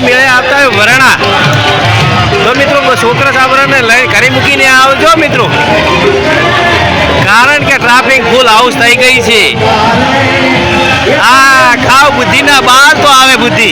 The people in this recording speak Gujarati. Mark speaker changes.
Speaker 1: ના મેળે આવતા વરણા. તો મિત્રો છોકરા છાપરાને લઈ ઘરે મૂકીને આવજો મિત્રો. કારણ કે ટ્રાફિક ફૂલ હાઉસ થઈ ગઈ છે. આ ખાવ બુદ્ધિના બહાર તો આવે બુદ્ધિ.